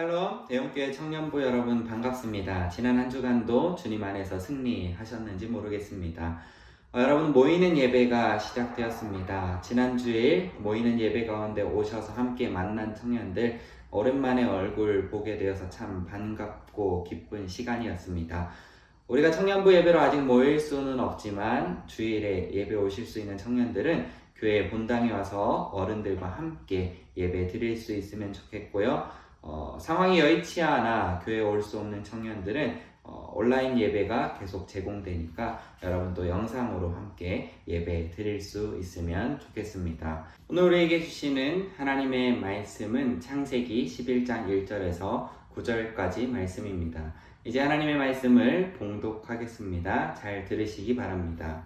샬롬 대형교회 청년부 여러분 반갑습니다. 지난 한 주간도 주님 안에서 승리하셨는지 모르겠습니다. 어, 여러분 모이는 예배가 시작되었습니다. 지난주에 모이는 예배 가운데 오셔서 함께 만난 청년들 오랜만에 얼굴 보게 되어서 참 반갑고 기쁜 시간이었습니다. 우리가 청년부 예배로 아직 모일 수는 없지만 주일에 예배 오실 수 있는 청년들은 교회 본당에 와서 어른들과 함께 예배 드릴 수 있으면 좋겠고요. 어, 상황이 여의치 않아 교회 올수 없는 청년들은 어, 온라인 예배가 계속 제공되니까 여러분도 영상으로 함께 예배 드릴 수 있으면 좋겠습니다. 오늘 우리에게 주시는 하나님의 말씀은 창세기 11장 1절에서 9절까지 말씀입니다. 이제 하나님의 말씀을 봉독하겠습니다. 잘 들으시기 바랍니다.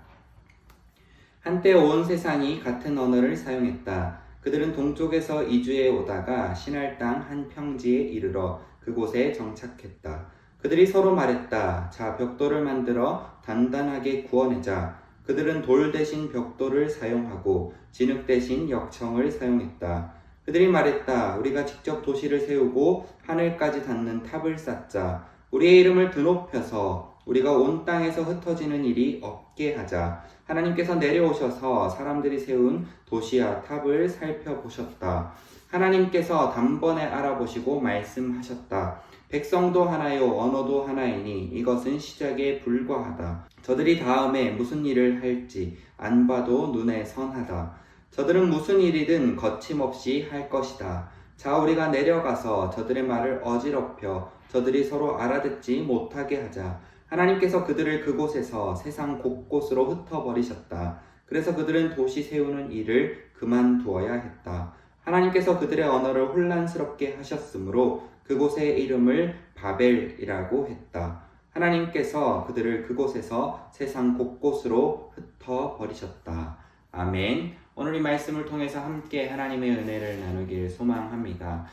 한때 온 세상이 같은 언어를 사용했다. 그들은 동쪽에서 이주해 오다가 신할 땅 한 평지에 이르러 그곳에 정착했다. 그들이 서로 말했다. 자, 벽돌을 만들어 단단하게 구워내자. 그들은 돌 대신 벽돌을 사용하고 진흙 대신 역청을 사용했다. 그들이 말했다. 우리가 직접 도시를 세우고 하늘까지 닿는 탑을 쌓자. 우리의 이름을 드높여서 우리가 온 땅에서 흩어지는 일이 없게 하자. 하나님께서 내려오셔서 사람들이 세운 도시와 탑을 살펴보셨다. 하나님께서 단번에 알아보시고 말씀하셨다. 백성도 하나요, 언어도 하나이니 이것은 시작에 불과하다. 저들이 다음에 무슨 일을 할지 안 봐도 눈에 선하다. 저들은 무슨 일이든 거침없이 할 것이다. 자, 우리가 내려가서 저들의 말을 어지럽혀 저들이 서로 알아듣지 못하게 하자. 하나님께서 그들을 그곳에서 세상 곳곳으로 흩어버리셨다. 그래서 그들은 도시 세우는 일을 그만두어야 했다. 하나님께서 그들의 언어를 혼란스럽게 하셨으므로 그곳의 이름을 바벨이라고 했다. 하나님께서 그들을 그곳에서 세상 곳곳으로 흩어버리셨다. 아멘. 오늘 이 말씀을 통해서 함께 하나님의 은혜를 나누길 소망합니다.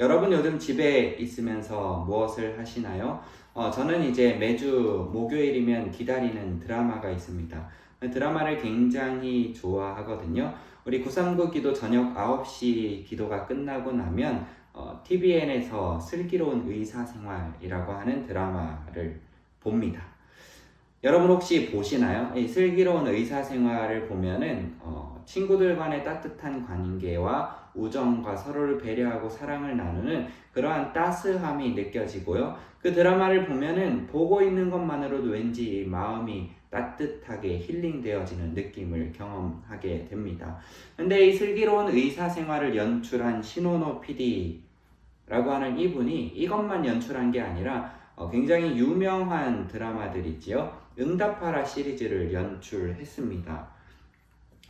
여러분 요즘 집에 있으면서 무엇을 하시나요? 어, 저는 이제 매주 목요일이면 기다리는 드라마가 있습니다. 드라마를 굉장히 좋아하거든요. 우리 939 기도 저녁 9시 기도가 끝나고 나면 어, TVN에서 슬기로운 의사생활이라고 하는 드라마를 봅니다. 여러분 혹시 보시나요? 이 슬기로운 의사 생활을 보면은 어, 친구들 간의 따뜻한 관계와 우정과 서로를 배려하고 사랑을 나누는 그러한 따스함이 느껴지고요. 그 드라마를 보면은 보고 있는 것만으로도 왠지 마음이 따뜻하게 힐링되어지는 느낌을 경험하게 됩니다. 근데 이 슬기로운 의사 생활을 연출한 신원호 PD라고 하는 이분이 이것만 연출한 게 아니라 어, 굉장히 유명한 드라마들이지요. 응답하라 시리즈를 연출했습니다.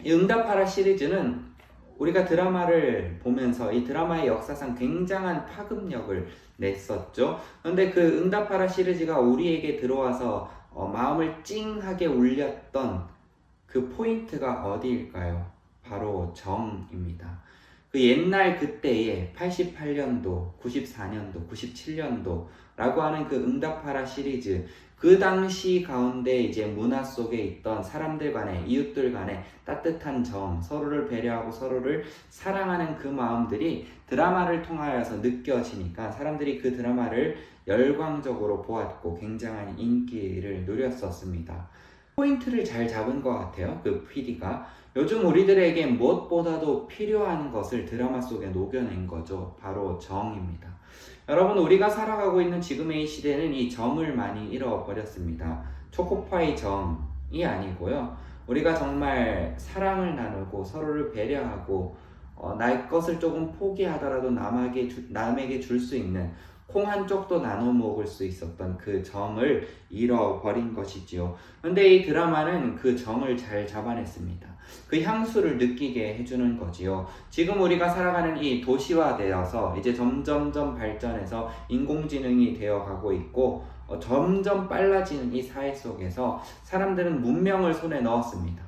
이 응답하라 시리즈는 우리가 드라마를 보면서 이 드라마의 역사상 굉장한 파급력을 냈었죠. 그런데 그 응답하라 시리즈가 우리에게 들어와서 어, 마음을 찡하게 울렸던 그 포인트가 어디일까요? 바로 정입니다. 그 옛날 그때의 88년도, 94년도, 97년도라고 하는 그 응답하라 시리즈 그 당시 가운데 이제 문화 속에 있던 사람들 간의 이웃들 간의 따뜻한 정, 서로를 배려하고 서로를 사랑하는 그 마음들이 드라마를 통하여서 느껴지니까 사람들이 그 드라마를 열광적으로 보았고 굉장한 인기를 누렸었습니다. 포인트를 잘 잡은 것 같아요. 그 PD가. 요즘 우리들에게 무엇보다도 필요한 것을 드라마 속에 녹여낸 거죠. 바로 정입니다. 여러분, 우리가 살아가고 있는 지금의 이 시대는 이 정을 많이 잃어버렸습니다. 초코파이 정이 아니고요. 우리가 정말 사랑을 나누고 서로를 배려하고 어, 나의 것을 조금 포기하더라도 남에게, 주, 남에게 줄 수 있는 콩 한 쪽도 나눠 먹을 수 있었던 그 정을 잃어버린 것이지요. 근데 이 드라마는 그 정을 잘 잡아냈습니다. 그 향수를 느끼게 해주는 거지요. 지금 우리가 살아가는 이 도시화되어서 이제 점점점 발전해서 인공지능이 되어가고 있고 어, 점점 빨라지는 이 사회 속에서 사람들은 문명을 손에 넣었습니다.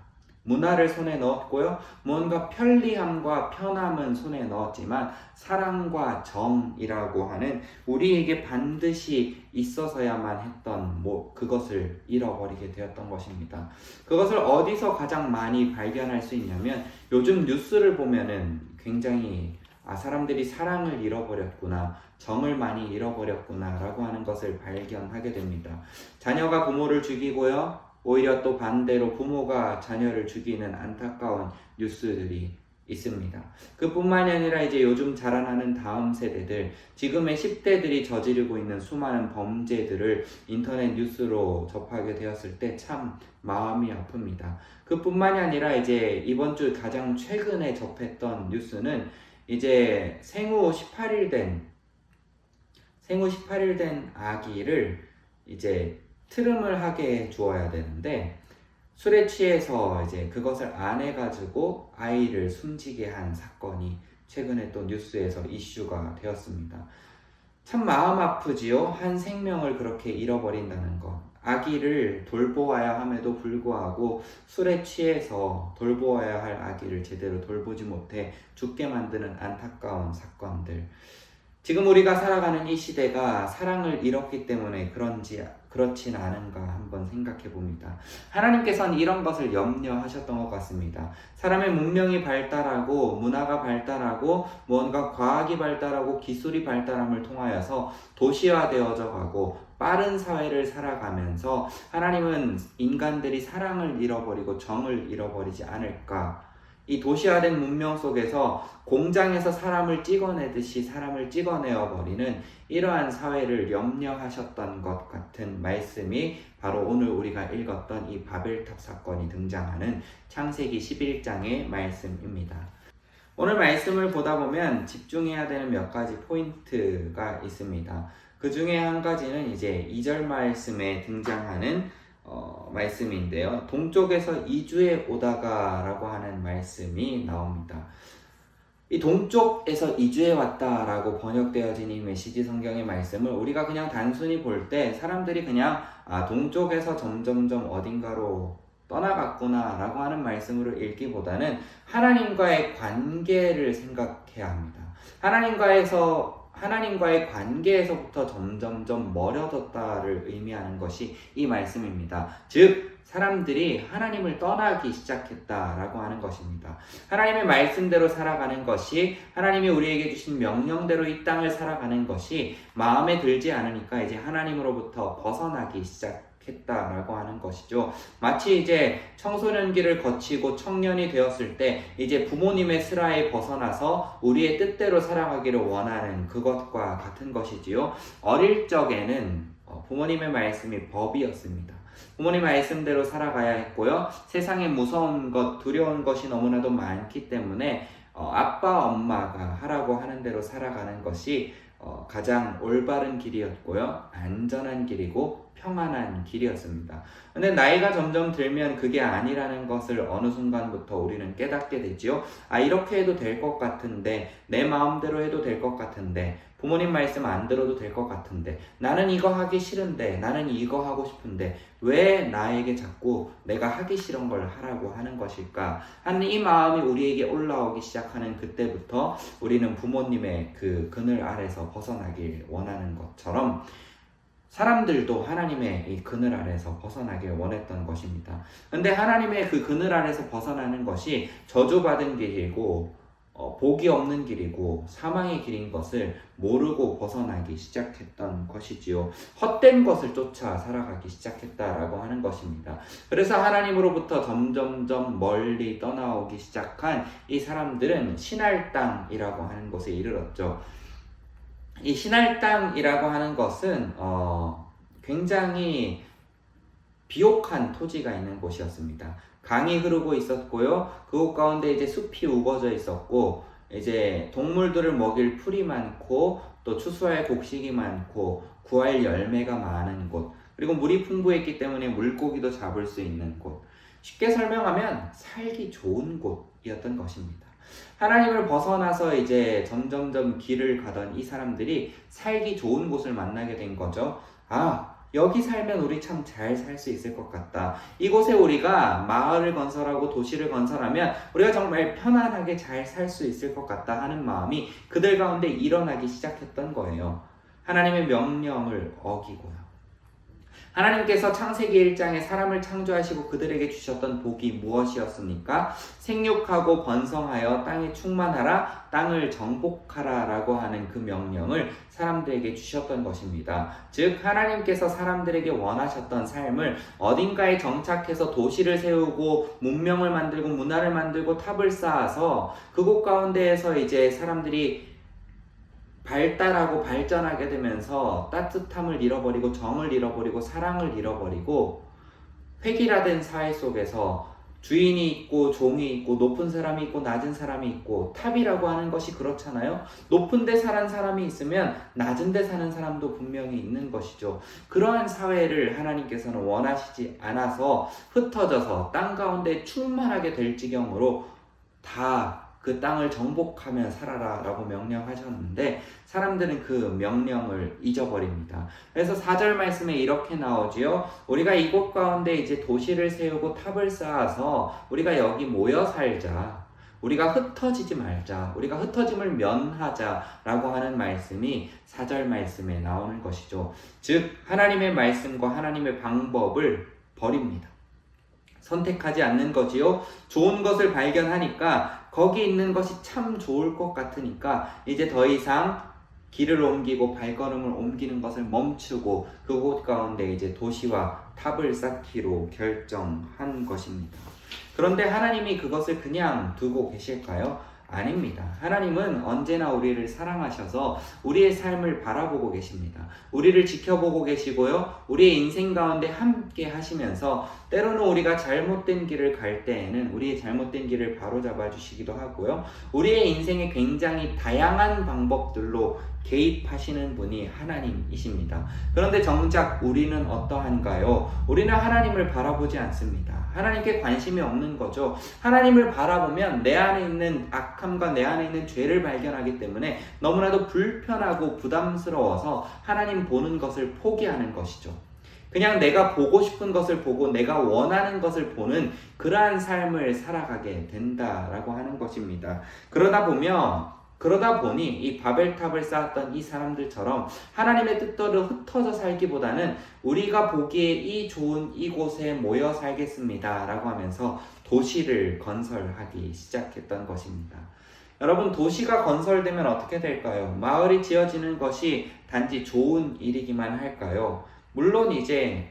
문화를 손에 넣었고요. 뭔가 편리함과 편함은 손에 넣었지만 사랑과 정이라고 하는 우리에게 반드시 있어서야만 했던 뭐 그것을 잃어버리게 되었던 것입니다. 그것을 어디서 가장 많이 발견할 수 있냐면 요즘 뉴스를 보면은 굉장히 아 사람들이 사랑을 잃어버렸구나 정을 많이 잃어버렸구나 라고 하는 것을 발견하게 됩니다. 자녀가 부모를 죽이고요. 오히려 또 반대로 부모가 자녀를 죽이는 안타까운 뉴스들이 있습니다. 그뿐만이 아니라 이제 요즘 자라나는 다음 세대들, 지금의 10대들이 저지르고 있는 수많은 범죄들을 인터넷 뉴스로 접하게 되었을 때 참 마음이 아픕니다. 그뿐만이 아니라 이제 이번 주 가장 최근에 접했던 뉴스는 이제 생후 18일 된 생후 18일 된 아기를 이제 트름을 하게 주어야 되는데 술에 취해서 이제 그것을 안 해가지고 아이를 숨지게 한 사건이 최근에 또 뉴스에서 이슈가 되었습니다. 참 마음 아프지요? 한 생명을 그렇게 잃어버린다는 것. 아기를 돌보아야 함에도 불구하고 술에 취해서 돌보아야 할 아기를 제대로 돌보지 못해 죽게 만드는 안타까운 사건들. 지금 우리가 살아가는 이 시대가 사랑을 잃었기 때문에 그런지 그렇진 않은가 한번 생각해 봅니다. 하나님께서는 이런 것을 염려하셨던 것 같습니다. 사람의 문명이 발달하고 문화가 발달하고 무언가 과학이 발달하고 기술이 발달함을 통하여서 도시화되어져 가고 빠른 사회를 살아가면서 하나님은 인간들이 사랑을 잃어버리고 정을 잃어버리지 않을까 이 도시화된 문명 속에서 공장에서 사람을 찍어내듯이 사람을 찍어내어 버리는 이러한 사회를 염려하셨던 것 같은 말씀이 바로 오늘 우리가 읽었던 이 바벨탑 사건이 등장하는 창세기 11장의 말씀입니다. 오늘 말씀을 보다 보면 집중해야 되는 몇 가지 포인트가 있습니다. 그 중에 한 가지는 이제 2절 말씀에 등장하는 어, 말씀인데요. 동쪽에서 이주해 오다가라고 하는 말씀이 나옵니다. 이 동쪽에서 이주해 왔다라고 번역되어진 이 메시지 성경의 말씀을 우리가 그냥 단순히 볼 때 사람들이 그냥 아, 동쪽에서 점점점 어딘가로 떠나갔구나라고 하는 말씀으로 읽기보다는 하나님과의 관계를 생각해야 합니다. 하나님과에서 하나님과의 관계에서부터 점점점 멀어졌다를 의미하는 것이 이 말씀입니다. 즉, 사람들이 하나님을 떠나기 시작했다라고 하는 것입니다. 하나님의 말씀대로 살아가는 것이 하나님이 우리에게 주신 명령대로 이 땅을 살아가는 것이 마음에 들지 않으니까 이제 하나님으로부터 벗어나기 시작 했다라고 하는 것이죠. 마치 이제 청소년기를 거치고 청년이 되었을 때 이제 부모님의 슬하에 벗어나서 우리의 뜻대로 살아가기를 원하는 그것과 같은 것이지요. 어릴 적에는 어, 부모님의 말씀이 법이었습니다. 부모님 말씀대로 살아가야 했고요. 세상에 무서운 것, 두려운 것이 너무나도 많기 때문에 어, 아빠, 엄마가 하라고 하는 대로 살아가는 것이 어, 가장 올바른 길이었고요. 안전한 길이고 평안한 길이었습니다. 근데 나이가 점점 들면 그게 아니라는 것을 어느 순간부터 우리는 깨닫게 되지요. 아, 이렇게 해도 될 것 같은데, 내 마음대로 해도 될 것 같은데, 부모님 말씀 안 들어도 될 것 같은데, 나는 이거 하기 싫은데, 나는 이거 하고 싶은데, 왜 나에게 자꾸 내가 하기 싫은 걸 하라고 하는 것일까? 하는 이 마음이 우리에게 올라오기 시작하는 그때부터 우리는 부모님의 그 그늘 아래서 벗어나길 원하는 것처럼 사람들도 하나님의 이 그늘 아래서 벗어나길 원했던 것입니다. 근데 하나님의 그 그늘 아래서 벗어나는 것이 저주받은 길이고 어, 복이 없는 길이고 사망의 길인 것을 모르고 벗어나기 시작했던 것이지요. 헛된 것을 쫓아 살아가기 시작했다라고 하는 것입니다. 그래서 하나님으로부터 점점점 멀리 떠나오기 시작한 이 사람들은 신할 땅이라고 하는 곳에 이르렀죠. 이 신할 땅이라고 하는 것은 어, 굉장히 비옥한 토지가 있는 곳이었습니다. 강이 흐르고 있었고요. 그곳 가운데 이제 숲이 우거져 있었고 이제 동물들을 먹일 풀이 많고 또 추수할 곡식이 많고 구할 열매가 많은 곳 그리고 물이 풍부했기 때문에 물고기도 잡을 수 있는 곳 쉽게 설명하면 살기 좋은 곳이었던 것입니다. 하나님을 벗어나서 이제 점점점 길을 가던 이 사람들이 살기 좋은 곳을 만나게 된 거죠. 아, 여기 살면 우리 참 잘 살 수 있을 것 같다. 이곳에 우리가 마을을 건설하고 도시를 건설하면 우리가 정말 편안하게 잘 살 수 있을 것 같다 하는 마음이 그들 가운데 일어나기 시작했던 거예요. 하나님의 명령을 어기고요. 하나님께서 창세기 1장에 사람을 창조하시고 그들에게 주셨던 복이 무엇이었습니까? 생육하고 번성하여 땅에 충만하라, 땅을 정복하라 라고 하는 그 명령을 사람들에게 주셨던 것입니다. 즉, 하나님께서 사람들에게 원하셨던 삶을 어딘가에 정착해서 도시를 세우고 문명을 만들고 문화를 만들고 탑을 쌓아서 그곳 가운데에서 이제 사람들이 발달하고 발전하게 되면서 따뜻함을 잃어버리고 정을 잃어버리고 사랑을 잃어버리고 획일화된 사회 속에서 주인이 있고 종이 있고 높은 사람이 있고 낮은 사람이 있고 탑이라고 하는 것이 그렇잖아요. 높은 데 사는 사람이 있으면 낮은 데 사는 사람도 분명히 있는 것이죠. 그러한 사회를 하나님께서는 원하시지 않아서 흩어져서 땅 가운데 충만하게 될 지경으로 다 그 땅을 정복하며 살아라 라고 명령하셨는데 사람들은 그 명령을 잊어버립니다. 그래서 4절 말씀에 이렇게 나오지요. 우리가 이곳 가운데 이제 도시를 세우고 탑을 쌓아서 우리가 여기 모여 살자. 우리가 흩어지지 말자. 우리가 흩어짐을 면하자 라고 하는 말씀이 4절 말씀에 나오는 것이죠. 즉 하나님의 말씀과 하나님의 방법을 버립니다. 선택하지 않는 거지요. 좋은 것을 발견하니까 거기 있는 것이 참 좋을 것 같으니까 이제 더 이상 길을 옮기고 발걸음을 옮기는 것을 멈추고 그곳 가운데 이제 도시와 탑을 쌓기로 결정한 것입니다. 그런데 하나님이 그것을 그냥 두고 계실까요? 아닙니다. 하나님은 언제나 우리를 사랑하셔서 우리의 삶을 바라보고 계십니다. 우리를 지켜보고 계시고요. 우리의 인생 가운데 함께 하시면서 때로는 우리가 잘못된 길을 갈 때에는 우리의 잘못된 길을 바로잡아 주시기도 하고요. 우리의 인생에 굉장히 다양한 방법들로 개입하시는 분이 하나님이십니다. 그런데 정작 우리는 어떠한가요? 우리는 하나님을 바라보지 않습니다. 하나님께 관심이 없는 거죠. 하나님을 바라보면 내 안에 있는 악함과 내 안에 있는 죄를 발견하기 때문에 너무나도 불편하고 부담스러워서 하나님 보는 것을 포기하는 것이죠. 그냥 내가 보고 싶은 것을 보고 내가 원하는 것을 보는 그러한 삶을 살아가게 된다라고 하는 것입니다. 그러다 보면 그러다 보니 이 바벨탑을 쌓았던 이 사람들처럼 하나님의 뜻대로 흩어져 살기보다는 우리가 보기에 이 좋은 이곳에 모여 살겠습니다. 라고 하면서 도시를 건설하기 시작했던 것입니다. 여러분, 도시가 건설되면 어떻게 될까요? 마을이 지어지는 것이 단지 좋은 일이기만 할까요? 물론 이제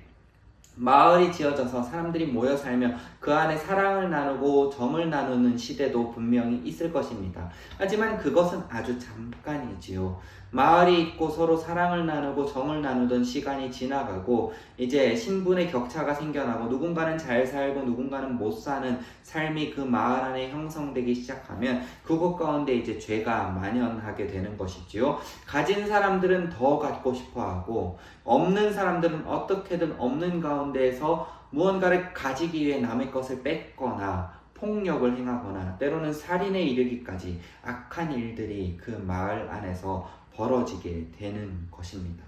마을이 지어져서 사람들이 모여 살며 그 안에 사랑을 나누고 정을 나누는 시대도 분명히 있을 것입니다. 하지만 그것은 아주 잠깐이지요. 마을이 있고 서로 사랑을 나누고 정을 나누던 시간이 지나가고 이제 신분의 격차가 생겨나고 누군가는 잘 살고 누군가는 못 사는 삶이 그 마을 안에 형성되기 시작하면 그곳 가운데 이제 죄가 만연하게 되는 것이지요. 가진 사람들은 더 갖고 싶어 하고 없는 사람들은 어떻게든 없는 가운데에서 무언가를 가지기 위해 남의 것을 뺏거나 폭력을 행하거나 때로는 살인에 이르기까지 악한 일들이 그 마을 안에서 벌어지게 되는 것입니다.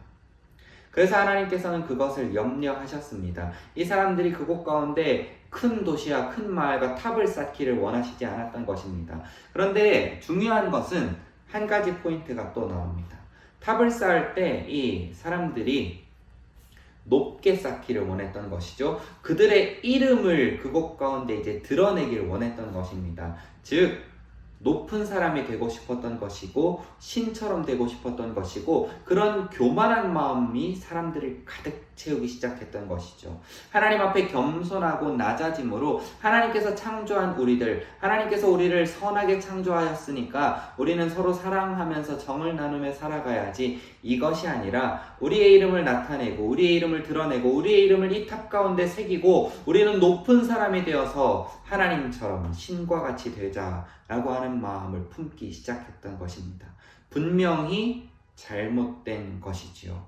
그래서 하나님께서는 그것을 염려하셨습니다. 이 사람들이 그곳 가운데 큰 도시와 큰 마을과 탑을 쌓기를 원하시지 않았던 것입니다. 그런데 중요한 것은 한 가지 포인트가 또 나옵니다. 탑을 쌓을 때 이 사람들이 높게 쌓기를 원했던 것이죠. 그들의 이름을 그곳 가운데 이제 드러내기를 원했던 것입니다. 즉, 높은 사람이 되고 싶었던 것이고, 신처럼 되고 싶었던 것이고, 그런 교만한 마음이 사람들을 가득 채우기 시작했던 것이죠. 하나님 앞에 겸손하고 낮아짐으로 하나님께서 창조한 우리들, 하나님께서 우리를 선하게 창조하였으니까 우리는 서로 사랑하면서 정을 나누며 살아가야지 이것이 아니라 우리의 이름을 나타내고 우리의 이름을 드러내고 우리의 이름을 이 탑 가운데 새기고 우리는 높은 사람이 되어서 하나님처럼 신과 같이 되자라고 하는 마음을 품기 시작했던 것입니다. 분명히 잘못된 것이지요.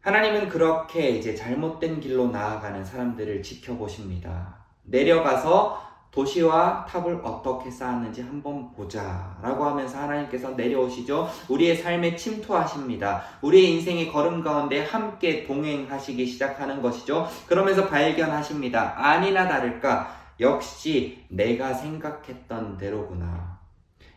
하나님은 그렇게 이제 잘못된 길로 나아가는 사람들을 지켜보십니다. 내려가서 도시와 탑을 어떻게 쌓았는지 한번 보자. 라고 하면서 하나님께서 내려오시죠. 우리의 삶에 침투하십니다. 우리의 인생의 걸음 가운데 함께 동행하시기 시작하는 것이죠. 그러면서 발견하십니다. 아니나 다를까. 역시 내가 생각했던 대로구나.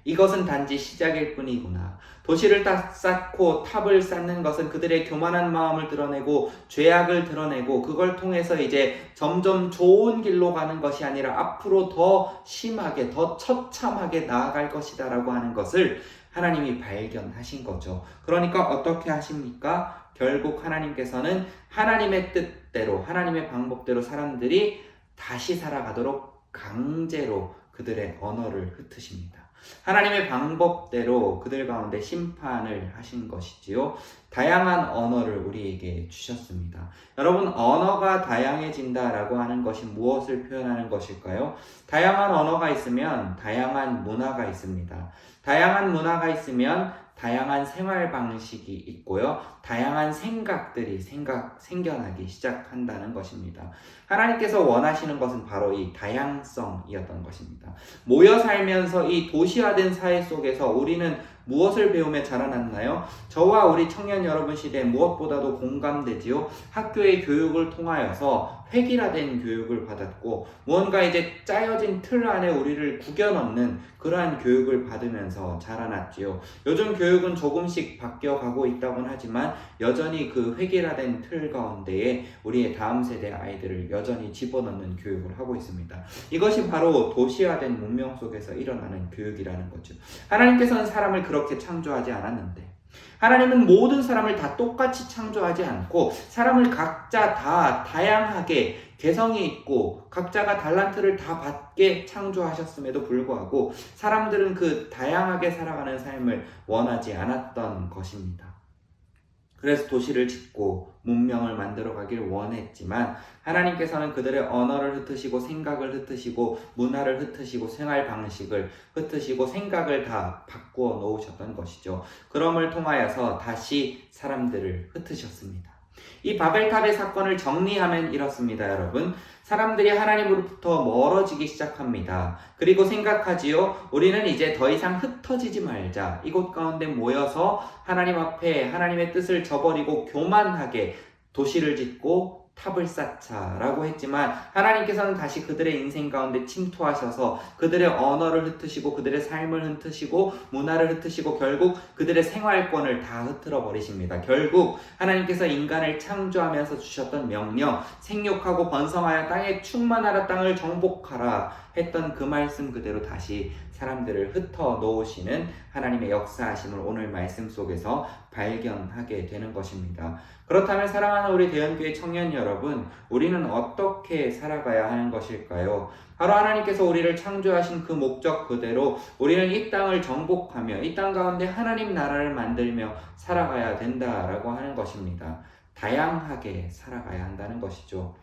이것은 단지 시작일 뿐이구나. 도시를 다 쌓고 탑을 쌓는 것은 그들의 교만한 마음을 드러내고 죄악을 드러내고 그걸 통해서 이제 점점 좋은 길로 가는 것이 아니라 앞으로 더 심하게 더 처참하게 나아갈 것이다라고 하는 것을 하나님이 발견하신 거죠. 그러니까 어떻게 하십니까? 결국 하나님께서는 하나님의 뜻대로 하나님의 방법대로 사람들이 다시 살아가도록 강제로 그들의 언어를 흩으십니다. 하나님의 방법대로 그들 가운데 심판을 하신 것이지요. 다양한 언어를 우리에게 주셨습니다. 여러분, 언어가 다양해진다라고 하는 것이 무엇을 표현하는 것일까요? 다양한 언어가 있으면 다양한 문화가 있습니다. 다양한 문화가 있으면 다양한 생활 방식이 있고요. 다양한 생각들이 생각, 생겨나기 시작한다는 것입니다. 하나님께서 원하시는 것은 바로 이 다양성이었던 것입니다. 모여 살면서 이 도시화된 사회 속에서 우리는 무엇을 배우며 자라났나요? 저와 우리 청년 여러분 시대에 무엇보다도 공감되지요. 학교의 교육을 통하여서 획일화된 교육을 받았고 무언가 이제 짜여진 틀 안에 우리를 구겨넣는 그러한 교육을 받으면서 자라났지요. 요즘 교육은 조금씩 바뀌어가고 있다고는 하지만 여전히 그 획일화된 틀 가운데에 우리의 다음 세대 아이들을 여전히 집어넣는 교육을 하고 있습니다. 이것이 바로 도시화된 문명 속에서 일어나는 교육이라는 거죠. 하나님께서는 사람을 그렇게 창조하지 않았는데 하나님은 모든 사람을 다 똑같이 창조하지 않고 사람을 각자 다 다양하게 개성이 있고 각자가 달란트를 다 받게 창조하셨음에도 불구하고 사람들은 그 다양하게 살아가는 삶을 원하지 않았던 것입니다. 그래서 도시를 짓고 문명을 만들어 가길 원했지만 하나님께서는 그들의 언어를 흩으시고 생각을 흩으시고 문화를 흩으시고 생활 방식을 흩으시고 생각을 다 바꾸어 놓으셨던 것이죠. 그럼을 통하여서 다시 사람들을 흩으셨습니다. 이 바벨탑의 사건을 정리하면 이렇습니다, 여러분. 사람들이 하나님으로부터 멀어지기 시작합니다. 그리고 생각하지요. 우리는 이제 더 이상 흩어지지 말자. 이곳 가운데 모여서 하나님 앞에 하나님의 뜻을 저버리고 교만하게 도시를 짓고 탑을 쌓자라고 했지만 하나님께서는 다시 그들의 인생 가운데 침투하셔서 그들의 언어를 흩으시고 그들의 삶을 흩으시고 문화를 흩으시고 결국 그들의 생활권을 다 흩트러 버리십니다. 결국 하나님께서 인간을 창조하면서 주셨던 명령 생육하고 번성하여 땅에 충만하라 땅을 정복하라 했던 그 말씀 그대로 다시 사람들을 흩어 놓으시는 하나님의 역사하심을 오늘 말씀 속에서 발견하게 되는 것입니다. 그렇다면 사랑하는 우리 대연교회 청년 여러분, 우리는 어떻게 살아가야 하는 것일까요? 바로 하나님께서 우리를 창조하신 그 목적 그대로 우리는 이 땅을 정복하며 이 땅 가운데 하나님 나라를 만들며 살아가야 된다라고 하는 것입니다. 다양하게 살아가야 한다는 것이죠.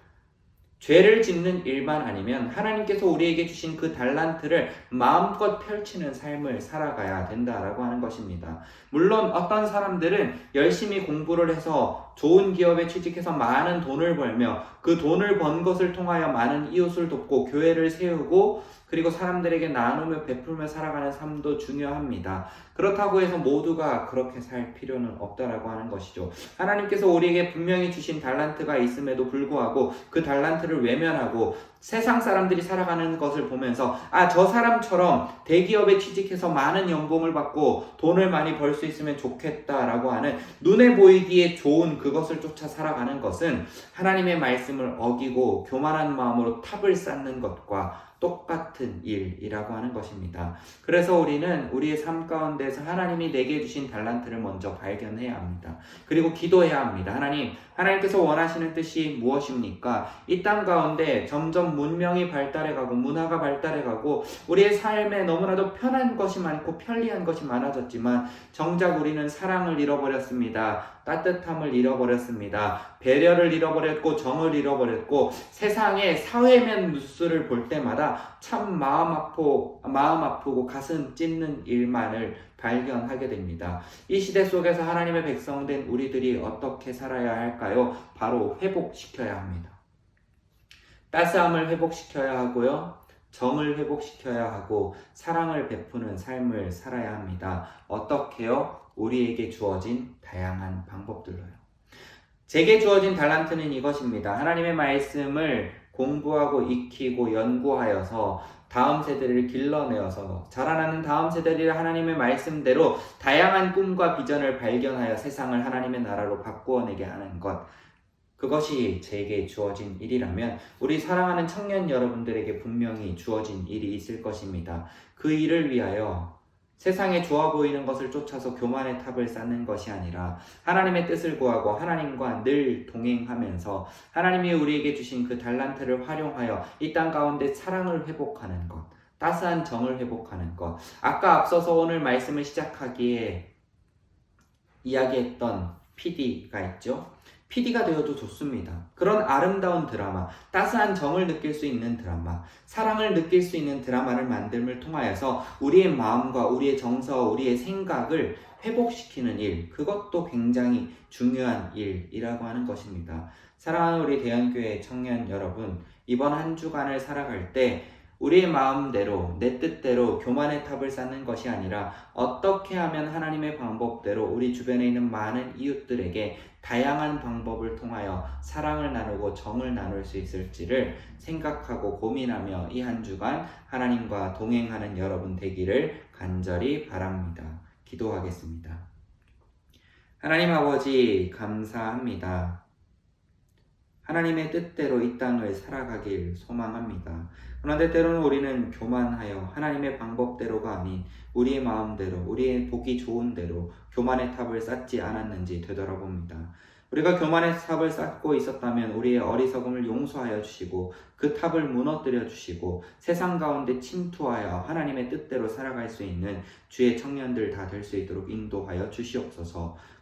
죄를 짓는 일만 아니면 하나님께서 우리에게 주신 그 달란트를 마음껏 펼치는 삶을 살아가야 된다라고 하는 것입니다. 물론 어떤 사람들은 열심히 공부를 해서 좋은 기업에 취직해서 많은 돈을 벌며 그 돈을 번 것을 통하여 많은 이웃을 돕고 교회를 세우고 그리고 사람들에게 나누며 베풀며 살아가는 삶도 중요합니다. 그렇다고 해서 모두가 그렇게 살 필요는 없다라고 하는 것이죠. 하나님께서 우리에게 분명히 주신 달란트가 있음에도 불구하고 그 달란트를 외면하고 세상 사람들이 살아가는 것을 보면서 아, 저 사람처럼 대기업에 취직해서 많은 연봉을 받고 돈을 많이 벌 수 있으면 좋겠다라고 하는 눈에 보이기에 좋은 그것을 쫓아 살아가는 것은 하나님의 말씀을 어기고 교만한 마음으로 탑을 쌓는 것과 똑같은 일이라고 하는 것입니다. 그래서 우리는 우리의 삶 가운데서 하나님이 내게 주신 달란트를 먼저 발견해야 합니다. 그리고 기도해야 합니다. 하나님, 하나님께서 원하시는 뜻이 무엇입니까? 이 땅 가운데 점점 문명이 발달해가고 문화가 발달해가고 우리의 삶에 너무나도 편한 것이 많고 편리한 것이 많아졌지만 정작 우리는 사랑을 잃어버렸습니다. 따뜻함을 잃어버렸습니다. 배려를 잃어버렸고 정을 잃어버렸고 세상의 사회면 뉴스를 볼 때마다 참 마음 아프고 마음 아프고 가슴 찢는 일만을 발견하게 됩니다. 이 시대 속에서 하나님의 백성된 우리들이 어떻게 살아야 할까요? 바로 회복시켜야 합니다. 따스함을 회복시켜야 하고요. 정을 회복시켜야 하고 사랑을 베푸는 삶을 살아야 합니다. 어떻게요? 우리에게 주어진 다양한 방법들로요. 제게 주어진 달란트는 이것입니다. 하나님의 말씀을 공부하고 익히고 연구하여서 다음 세대를 길러내어서 자라나는 다음 세대를 하나님의 말씀대로 다양한 꿈과 비전을 발견하여 세상을 하나님의 나라로 바꾸어내게 하는 것. 그것이 제게 주어진 일이라면 우리 사랑하는 청년 여러분들에게 분명히 주어진 일이 있을 것입니다. 그 일을 위하여 세상에 좋아 보이는 것을 쫓아서 교만의 탑을 쌓는 것이 아니라 하나님의 뜻을 구하고 하나님과 늘 동행하면서 하나님이 우리에게 주신 그 달란트를 활용하여 이 땅 가운데 사랑을 회복하는 것, 따스한 정을 회복하는 것. 아까 앞서서 오늘 말씀을 시작하기에 이야기했던 PD가 있죠. PD가 되어도 좋습니다. 그런 아름다운 드라마, 따스한 정을 느낄 수 있는 드라마, 사랑을 느낄 수 있는 드라마를 만듦을 통하여서 우리의 마음과 우리의 정서, 우리의 생각을 회복시키는 일, 그것도 굉장히 중요한 일이라고 하는 것입니다. 사랑하는 우리 대한교회 청년 여러분, 이번 한 주간을 살아갈 때 우리의 마음대로, 내 뜻대로 교만의 탑을 쌓는 것이 아니라 어떻게 하면 하나님의 방법대로 우리 주변에 있는 많은 이웃들에게 다양한 방법을 통하여 사랑을 나누고 정을 나눌 수 있을지를 생각하고 고민하며 이 한 주간 하나님과 동행하는 여러분 되기를 간절히 바랍니다. 기도하겠습니다. 하나님 아버지, 감사합니다. 하나님의 뜻대로 이 땅을 살아가길 소망합니다. 그런데 때로는 우리는 교만하여 하나님의 방법대로가 아닌 우리의 마음대로, 우리의 보기 좋은 대로 교만의 탑을 쌓지 않았는지 되돌아봅니다. 우리가 교만의 탑을 쌓고 있었다면 우리의 어리석음을 용서하여 주시고 그 탑을 무너뜨려 주시고 세상 가운데 침투하여 하나님의 뜻대로 살아갈 수 있는 주의 청년들 다 될 수 있도록 인도하여 주시옵소서.